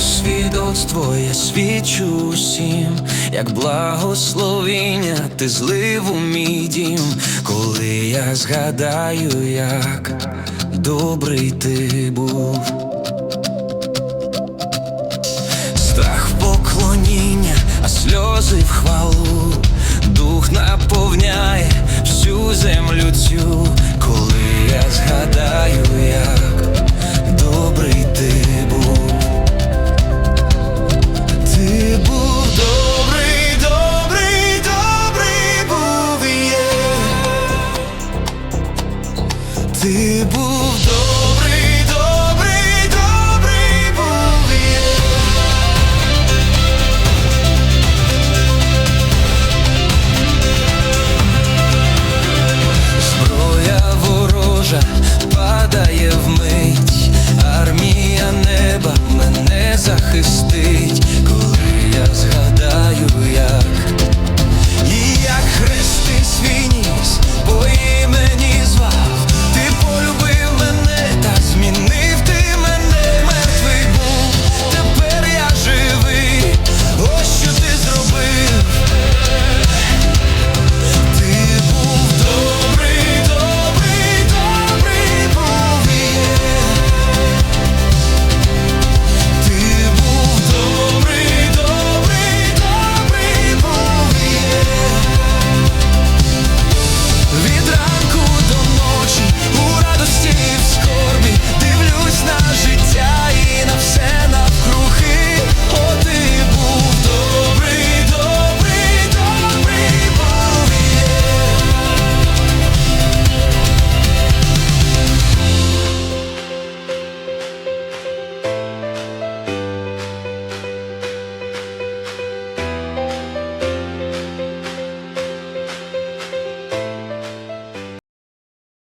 свідоцтво я свідчу всім, як благословіння ти злив у мій дім, коли я згадаю, як добрий ти був. Страх поклоніння, а сльози в хвалу, дух наповняє всю землю цю, ти був до.